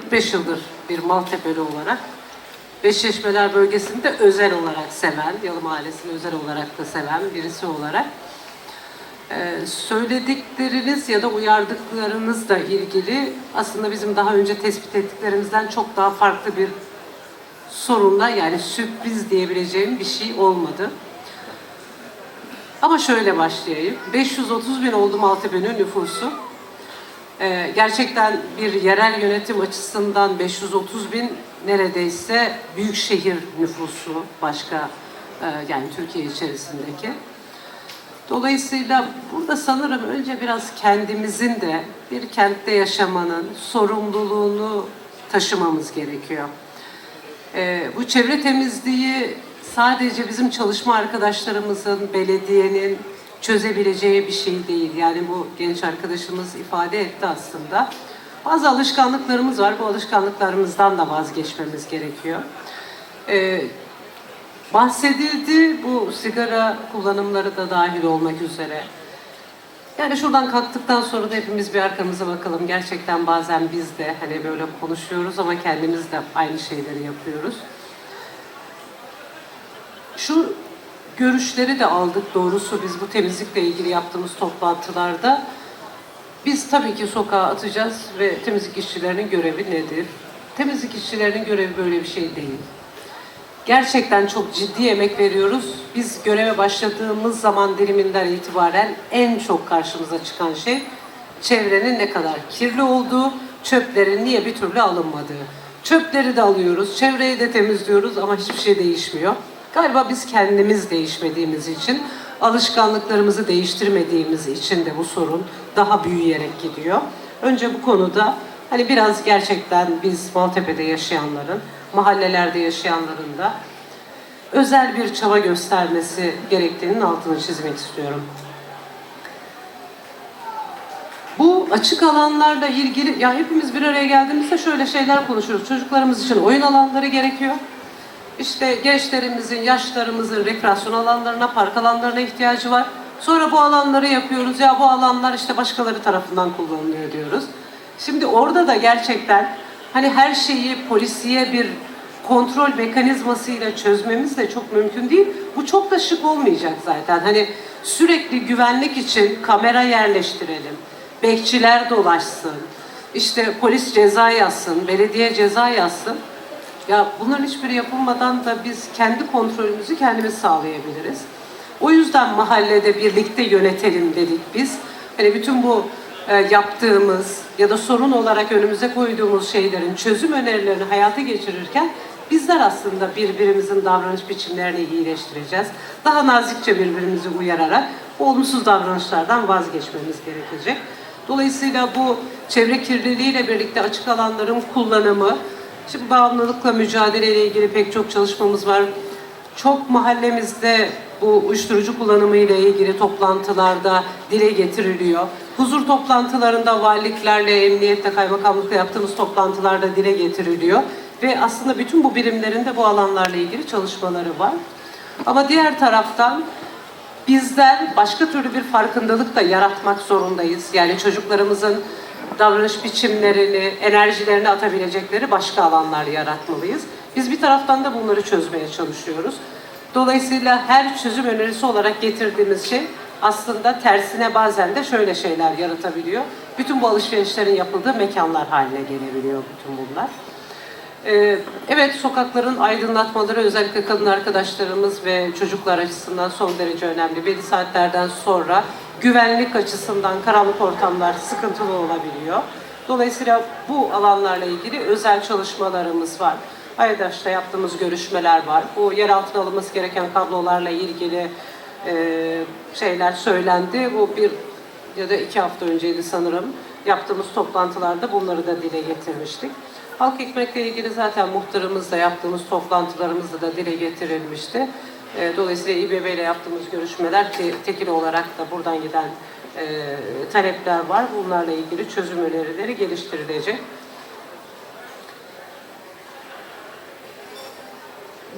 45 yıldır bir Maltepe'li olarak Beşleşmeler bölgesinde özel olarak seven, Yalı Mahallesi'ni özel olarak da seven birisi olarak ee, söyledikleriniz ya da uyardıklarınızla ilgili aslında bizim daha önce tespit ettiklerimizden çok daha farklı bir sorunla yani sürpriz diyebileceğim bir şey olmadı. Ama şöyle başlayayım. 530 bin oldu Maltepe'nin nüfusu. Ee, gerçekten bir yerel yönetim açısından 530 bin neredeyse büyük şehir nüfusu başka e, yani Türkiye içerisindeki. Dolayısıyla burada sanırım önce biraz kendimizin de bir kentte yaşamanın sorumluluğunu taşımamız gerekiyor. Ee, bu çevre temizliği sadece bizim çalışma arkadaşlarımızın, belediyenin çözebileceği bir şey değil. Yani bu genç arkadaşımız ifade etti aslında. Bazı alışkanlıklarımız var. Bu alışkanlıklarımızdan da vazgeçmemiz gerekiyor. Ee, bahsedildi bu sigara kullanımları da dahil olmak üzere. Yani şuradan kalktıktan sonra da hepimiz bir arkamıza bakalım. Gerçekten bazen biz de hani böyle konuşuyoruz ama kendimiz de aynı şeyleri yapıyoruz. Şu görüşleri de aldık doğrusu biz bu temizlikle ilgili yaptığımız toplantılarda. Biz tabii ki sokağa atacağız ve temizlik işçilerinin görevi nedir? Temizlik işçilerinin görevi böyle bir şey değil. Gerçekten çok ciddi emek veriyoruz. Biz göreve başladığımız zaman diliminden itibaren en çok karşımıza çıkan şey çevrenin ne kadar kirli olduğu, çöplerin niye bir türlü alınmadığı. Çöpleri de alıyoruz, çevreyi de temizliyoruz ama hiçbir şey değişmiyor. Galiba biz kendimiz değişmediğimiz için, alışkanlıklarımızı değiştirmediğimiz için de bu sorun daha büyüyerek gidiyor. Önce bu konuda hani biraz gerçekten biz Maltepe'de yaşayanların, mahallelerde yaşayanların da özel bir çaba göstermesi gerektiğinin altını çizmek istiyorum. Bu açık alanlarla ilgili, ya hepimiz bir araya geldiğimizde şöyle şeyler konuşuyoruz. Çocuklarımız için oyun alanları gerekiyor. İşte gençlerimizin, yaşlarımızın rekreasyon alanlarına, park alanlarına ihtiyacı var. Sonra bu alanları yapıyoruz. Ya bu alanlar işte başkaları tarafından kullanılıyor diyoruz. Şimdi orada da gerçekten hani her şeyi polisiye bir kontrol mekanizmasıyla çözmemiz de çok mümkün değil. Bu çok da şık olmayacak zaten. Hani sürekli güvenlik için kamera yerleştirelim. Bekçiler dolaşsın. İşte polis ceza yazsın, belediye ceza yazsın. Ya bunların hiçbiri yapılmadan da biz kendi kontrolümüzü kendimiz sağlayabiliriz. O yüzden mahallede birlikte yönetelim dedik biz. Hani bütün bu e, yaptığımız ya da sorun olarak önümüze koyduğumuz şeylerin çözüm önerilerini hayata geçirirken bizler aslında birbirimizin davranış biçimlerini iyileştireceğiz. Daha nazikçe birbirimizi uyararak olumsuz davranışlardan vazgeçmemiz gerekecek. Dolayısıyla bu çevre kirliliğiyle birlikte açık alanların kullanımı, şimdi bağımlılıkla mücadeleyle ilgili pek çok çalışmamız var. Çok mahallemizde bu uyuşturucu kullanımı ile ilgili toplantılarda dile getiriliyor. Huzur toplantılarında valiliklerle, emniyetle, kaymakamlıkla yaptığımız toplantılarda dile getiriliyor. Ve aslında bütün bu birimlerinde bu alanlarla ilgili çalışmaları var. Ama diğer taraftan bizler başka türlü bir farkındalık da yaratmak zorundayız. Yani çocuklarımızın davranış biçimlerini, enerjilerini atabilecekleri başka alanlar yaratmalıyız. Biz bir taraftan da bunları çözmeye çalışıyoruz. Dolayısıyla her çözüm önerisi olarak getirdiğimiz şey aslında tersine bazen de şöyle şeyler yaratabiliyor. Bütün bu alışverişlerin yapıldığı mekanlar haline gelebiliyor bütün bunlar. Ee, evet sokakların aydınlatmaları özellikle kadın arkadaşlarımız ve çocuklar açısından son derece önemli. Belli saatlerden sonra güvenlik açısından karanlık ortamlar sıkıntılı olabiliyor. Dolayısıyla bu alanlarla ilgili özel çalışmalarımız var. Aydaş'ta yaptığımız görüşmeler var. Bu yer altına alınması gereken kablolarla ilgili e, şeyler söylendi. Bu bir ya da iki hafta önceydi sanırım. Yaptığımız toplantılarda bunları da dile getirmiştik. Halk ekmekle ilgili zaten muhtarımızla yaptığımız toplantılarımızda da dile getirilmişti. E, Dolayısıyla İBB ile yaptığımız görüşmeler te, tekil olarak da buradan giden e, talepler var. Bunlarla ilgili çözüm önerileri geliştirilecek.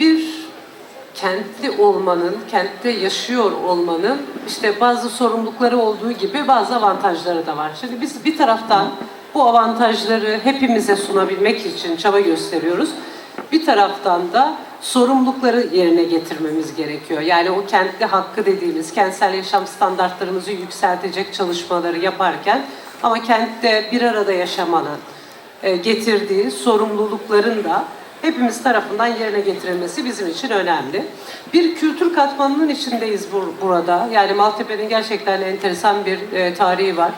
Bir kentli olmanın, kentte yaşıyor olmanın işte bazı sorumlulukları olduğu gibi bazı avantajları da var. Şimdi biz bir taraftan bu avantajları hepimize sunabilmek için çaba gösteriyoruz. Bir taraftan da sorumlulukları yerine getirmemiz gerekiyor. Yani o kentli hakkı dediğimiz kentsel yaşam standartlarımızı yükseltecek çalışmaları yaparken ama kentte bir arada yaşamanın e, getirdiği sorumlulukların da hepimiz tarafından yerine getirilmesi bizim için önemli. Bir kültür katmanının içindeyiz bur- burada. Yani Maltepe'nin gerçekten enteresan bir e, tarihi var.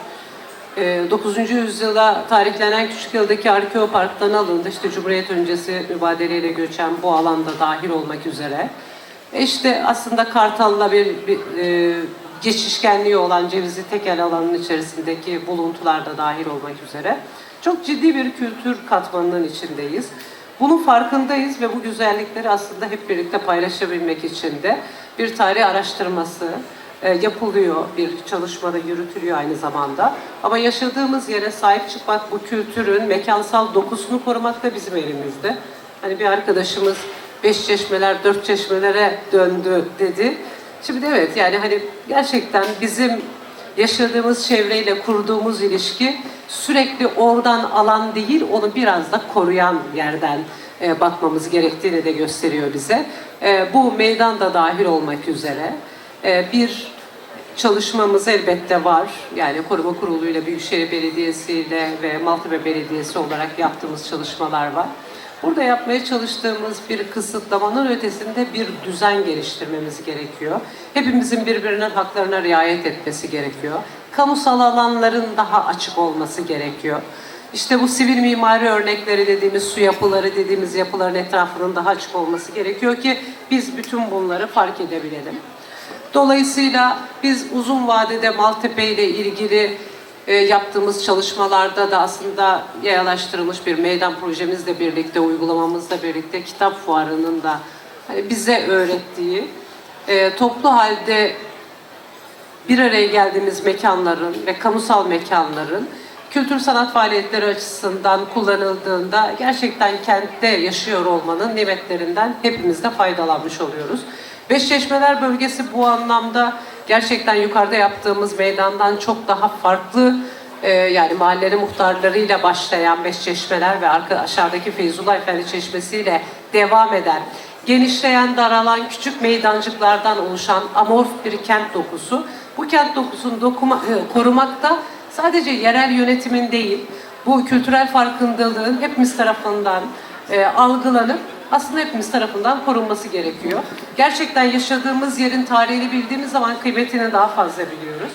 E, 9. yüzyılda tarihlenen Küçükyıl'daki Arkeopark'tan alındı. İşte Cumhuriyet öncesi mübadeleyle göçen bu alanda dahil olmak üzere. E işte aslında Kartal'la bir, bir e, geçişkenliği olan Cevizli Tekel alanının içerisindeki buluntular da dahil olmak üzere. Çok ciddi bir kültür katmanının içindeyiz. Bunun farkındayız ve bu güzellikleri aslında hep birlikte paylaşabilmek için de bir tarih araştırması yapılıyor, bir çalışmada yürütülüyor aynı zamanda. Ama yaşadığımız yere sahip çıkmak, bu kültürün mekansal dokusunu korumak da bizim elimizde. Hani bir arkadaşımız beş çeşmeler, dört çeşmelere döndü dedi. Şimdi evet yani hani gerçekten bizim yaşadığımız çevreyle kurduğumuz ilişki sürekli oradan alan değil, onu biraz da koruyan yerden e, bakmamız gerektiğini de gösteriyor bize. E, bu meydan da dahil olmak üzere e, bir çalışmamız elbette var. Yani Koruma Kurulu ile Büyükşehir Belediyesi ile ve Maltepe Belediyesi olarak yaptığımız çalışmalar var. Burada yapmaya çalıştığımız bir kısıtlamanın ötesinde bir düzen geliştirmemiz gerekiyor. Hepimizin birbirinin haklarına riayet etmesi gerekiyor. Kamusal alanların daha açık olması gerekiyor. İşte bu sivil mimari örnekleri dediğimiz su yapıları dediğimiz yapıların etrafının daha açık olması gerekiyor ki biz bütün bunları fark edebilelim. Dolayısıyla biz uzun vadede Maltepe ile ilgili e, yaptığımız çalışmalarda da aslında yayalaştırılmış bir meydan projemizle birlikte, uygulamamızla birlikte kitap fuarının da hani bize öğrettiği e, toplu halde bir araya geldiğimiz mekanların ve kamusal mekanların kültür sanat faaliyetleri açısından kullanıldığında gerçekten kentte yaşıyor olmanın nimetlerinden hepimiz de faydalanmış oluyoruz. Beşçeşmeler bölgesi bu anlamda gerçekten yukarıda yaptığımız meydandan çok daha farklı e, yani mahallenin muhtarlarıyla başlayan Beşçeşmeler ve arka, aşağıdaki Feyzullah Efendi Çeşmesi ile devam eden genişleyen, daralan küçük meydancıklardan oluşan amorf bir kent dokusu. Bu kent dokusunu dokuma, e, korumakta sadece yerel yönetimin değil, bu kültürel farkındalığın hepimiz tarafından e, algılanıp aslında hepimiz tarafından korunması gerekiyor. Gerçekten yaşadığımız yerin tarihini bildiğimiz zaman kıymetini daha fazla biliyoruz.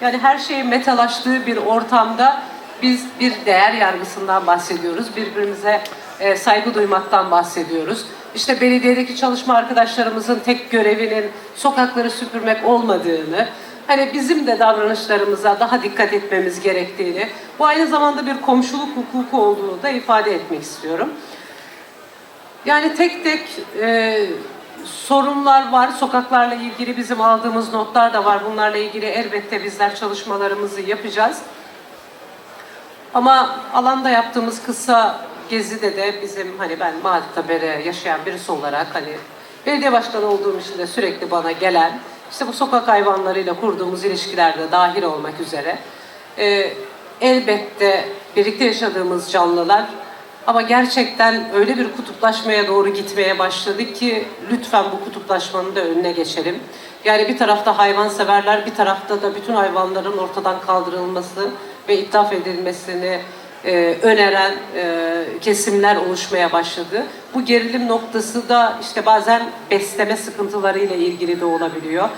Yani her şeyin metalaştığı bir ortamda biz bir değer yargısından bahsediyoruz. Birbirimize e, saygı duymaktan bahsediyoruz. İşte belediyedeki çalışma arkadaşlarımızın tek görevinin sokakları süpürmek olmadığını, hani bizim de davranışlarımıza daha dikkat etmemiz gerektiğini, bu aynı zamanda bir komşuluk hukuku olduğunu da ifade etmek istiyorum. Yani tek tek e, sorunlar var. Sokaklarla ilgili bizim aldığımız notlar da var. Bunlarla ilgili elbette bizler çalışmalarımızı yapacağız. Ama alanda yaptığımız kısa gezide de bizim hani ben Maltepe'de yaşayan birisi olarak hani belediye başkanı olduğum için de sürekli bana gelen işte bu sokak hayvanlarıyla kurduğumuz ilişkilerde dahil olmak üzere e, elbette birlikte yaşadığımız canlılar ama gerçekten öyle bir kutuplaşmaya doğru gitmeye başladı ki lütfen bu kutuplaşmanın da önüne geçelim. Yani bir tarafta hayvanseverler, bir tarafta da bütün hayvanların ortadan kaldırılması ve ithaf edilmesini e, öneren e, kesimler oluşmaya başladı. Bu gerilim noktası da işte bazen besleme sıkıntılarıyla ilgili de olabiliyor.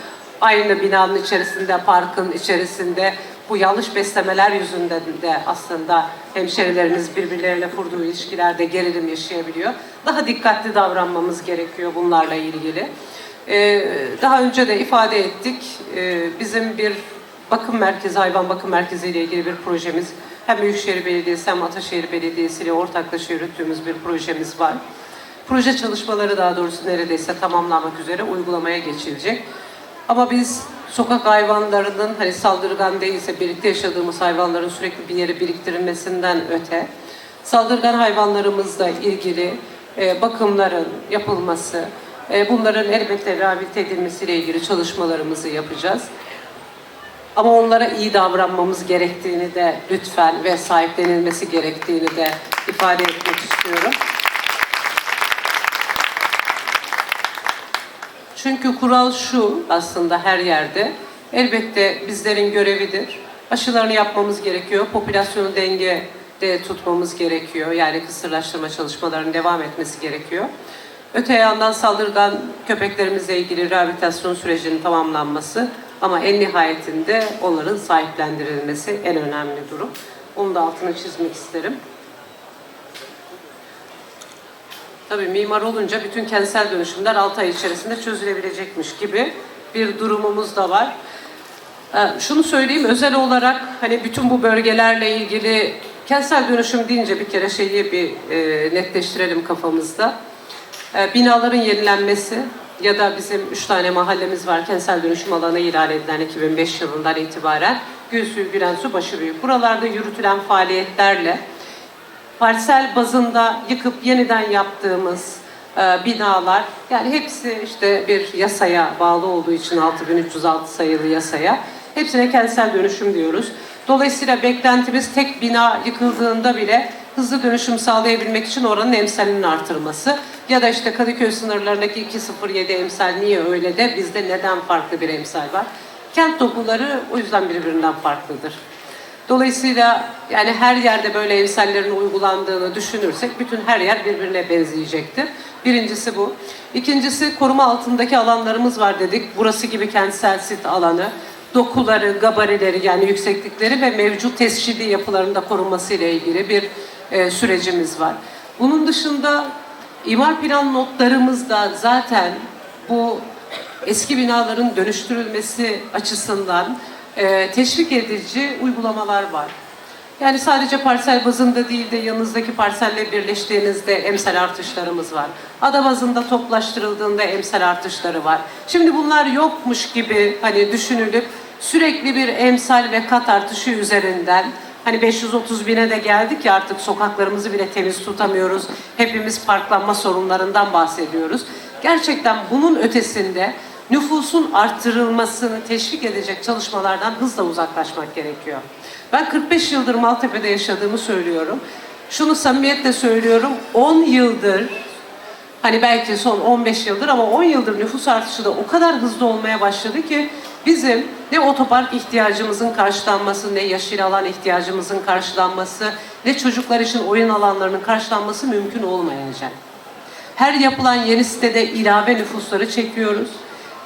Aynı binanın içerisinde, parkın içerisinde bu yanlış beslemeler yüzünden de aslında hemşerilerimiz birbirleriyle kurduğu ilişkilerde gerilim yaşayabiliyor. Daha dikkatli davranmamız gerekiyor bunlarla ilgili. Ee, daha önce de ifade ettik. Ee, bizim bir bakım merkezi, hayvan bakım merkezi ile ilgili bir projemiz hem Büyükşehir Belediyesi hem Ataşehir Belediyesi ile ortaklaşa yürüttüğümüz bir projemiz var. Proje çalışmaları daha doğrusu neredeyse tamamlanmak üzere uygulamaya geçilecek. Ama biz sokak hayvanlarının hani saldırgan değilse birlikte yaşadığımız hayvanların sürekli bir yere biriktirilmesinden öte saldırgan hayvanlarımızla ilgili e, bakımların yapılması, e, bunların elbette rehabilite edilmesiyle ilgili çalışmalarımızı yapacağız. Ama onlara iyi davranmamız gerektiğini de lütfen ve sahiplenilmesi gerektiğini de ifade etmek istiyorum. Çünkü kural şu aslında her yerde. Elbette bizlerin görevidir. Aşılarını yapmamız gerekiyor. Popülasyonu dengede tutmamız gerekiyor. Yani kısırlaştırma çalışmalarının devam etmesi gerekiyor. Öte yandan saldırgan köpeklerimizle ilgili rehabilitasyon sürecinin tamamlanması ama en nihayetinde onların sahiplendirilmesi en önemli durum. Onu da altını çizmek isterim. Tabii mimar olunca bütün kentsel dönüşümler 6 ay içerisinde çözülebilecekmiş gibi bir durumumuz da var. Ee, Şunu söyleyeyim özel olarak hani bütün bu bölgelerle ilgili kentsel dönüşüm deyince bir kere şeyi bir e, netleştirelim kafamızda. E, binaların yenilenmesi ya da bizim üç tane mahallemiz var kentsel dönüşüm alanı ilan edilen 2005 yılından itibaren Gülsuyu, Gülensu, Başıbüyük. Buralarda yürütülen faaliyetlerle parsel bazında yıkıp yeniden yaptığımız e, binalar yani hepsi işte bir yasaya bağlı olduğu için 6306 sayılı yasaya hepsine kentsel dönüşüm diyoruz. Dolayısıyla beklentimiz tek bina yıkıldığında bile hızlı dönüşüm sağlayabilmek için oranın emsalinin artırılması ya da işte Kadıköy sınırlarındaki 207 emsal niye öyle de bizde neden farklı bir emsal var? Kent dokuları o yüzden birbirinden farklıdır. Dolayısıyla yani her yerde böyle emsallerin uygulandığını düşünürsek bütün her yer birbirine benzeyecektir. Birincisi bu. İkincisi koruma altındaki alanlarımız var dedik. Burası gibi kentsel sit alanı, dokuları, gabarileri yani yükseklikleri ve mevcut tescilli yapılarında korunması ile ilgili bir e, sürecimiz var. Bunun dışında imar plan notlarımızda zaten bu eski binaların dönüştürülmesi açısından e, teşvik edici uygulamalar var. Yani sadece parsel bazında değil de yanınızdaki parselle birleştiğinizde emsal artışlarımız var. Ada bazında toplaştırıldığında emsal artışları var. Şimdi bunlar yokmuş gibi hani düşünülüp sürekli bir emsal ve kat artışı üzerinden Hani 530 bine de geldik ya artık sokaklarımızı bile temiz tutamıyoruz. Hepimiz parklanma sorunlarından bahsediyoruz. Gerçekten bunun ötesinde nüfusun arttırılmasını teşvik edecek çalışmalardan hızla uzaklaşmak gerekiyor. Ben 45 yıldır Maltepe'de yaşadığımı söylüyorum. Şunu samimiyetle söylüyorum. 10 yıldır Hani belki son 15 yıldır ama 10 yıldır nüfus artışı da o kadar hızlı olmaya başladı ki bizim ne otopark ihtiyacımızın karşılanması, ne yeşil alan ihtiyacımızın karşılanması, ne çocuklar için oyun alanlarının karşılanması mümkün olmayacak. Her yapılan yeni sitede ilave nüfusları çekiyoruz.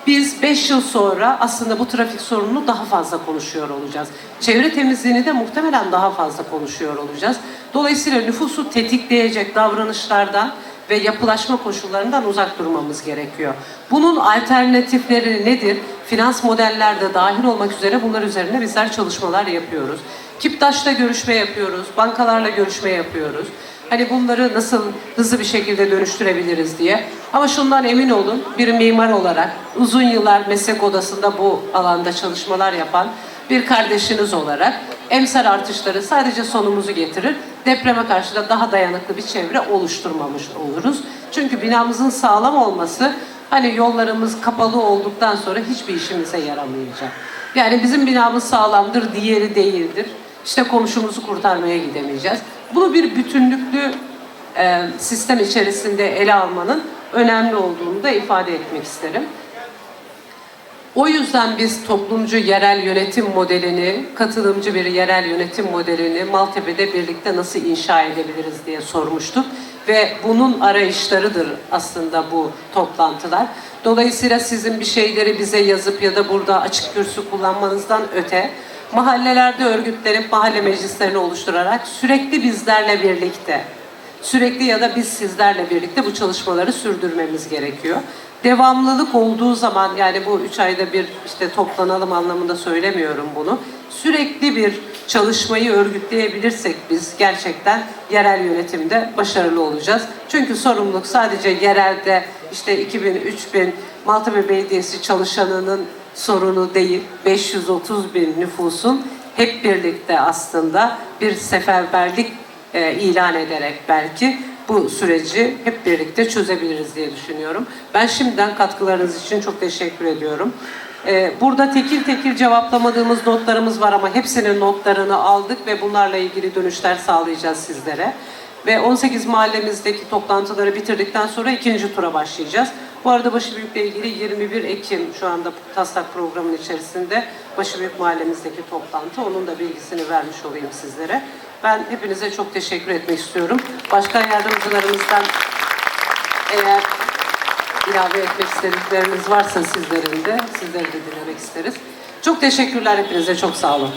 Biz 5 yıl sonra aslında bu trafik sorununu daha fazla konuşuyor olacağız. Çevre temizliğini de muhtemelen daha fazla konuşuyor olacağız. Dolayısıyla nüfusu tetikleyecek davranışlardan ve yapılaşma koşullarından uzak durmamız gerekiyor. Bunun alternatifleri nedir? Finans modellerde dahil olmak üzere bunlar üzerine bizler çalışmalar yapıyoruz. Kiptaş'la görüşme yapıyoruz, bankalarla görüşme yapıyoruz. Hani bunları nasıl hızlı bir şekilde dönüştürebiliriz diye. Ama şundan emin olun, bir mimar olarak uzun yıllar meslek odasında bu alanda çalışmalar yapan bir kardeşiniz olarak emsal artışları sadece sonumuzu getirir. Depreme karşı da daha dayanıklı bir çevre oluşturmamış oluruz. Çünkü binamızın sağlam olması hani yollarımız kapalı olduktan sonra hiçbir işimize yaramayacak. Yani bizim binamız sağlamdır, diğeri değildir. İşte komşumuzu kurtarmaya gidemeyeceğiz. Bunu bir bütünlüklü e, sistem içerisinde ele almanın önemli olduğunu da ifade etmek isterim. O yüzden biz toplumcu yerel yönetim modelini, katılımcı bir yerel yönetim modelini Maltepe'de birlikte nasıl inşa edebiliriz diye sormuştuk. Ve bunun arayışlarıdır aslında bu toplantılar. Dolayısıyla sizin bir şeyleri bize yazıp ya da burada açık kürsü kullanmanızdan öte mahallelerde örgütlenip mahalle meclislerini oluşturarak sürekli bizlerle birlikte sürekli ya da biz sizlerle birlikte bu çalışmaları sürdürmemiz gerekiyor. Devamlılık olduğu zaman yani bu üç ayda bir işte toplanalım anlamında söylemiyorum bunu. Sürekli bir çalışmayı örgütleyebilirsek biz gerçekten yerel yönetimde başarılı olacağız. Çünkü sorumluluk sadece yerelde işte 2000, 3000 Maltepe Belediyesi çalışanının sorunu değil, 530 bin nüfusun hep birlikte aslında bir seferberlik e, ilan ederek belki bu süreci hep birlikte çözebiliriz diye düşünüyorum. Ben şimdiden katkılarınız için çok teşekkür ediyorum. Ee, burada tekil tekil cevaplamadığımız notlarımız var ama hepsinin notlarını aldık ve bunlarla ilgili dönüşler sağlayacağız sizlere. Ve 18 mahallemizdeki toplantıları bitirdikten sonra ikinci tura başlayacağız. Bu arada Başıbüyük'le ilgili 21 Ekim şu anda taslak programın içerisinde Başıbüyük mahallemizdeki toplantı. Onun da bilgisini vermiş olayım sizlere. Ben hepinize çok teşekkür etmek istiyorum. Başkan yardımcılarımızdan eğer ilave etmek istedikleriniz varsa sizlerin de sizleri de dinlemek isteriz. Çok teşekkürler hepinize. Çok sağ olun.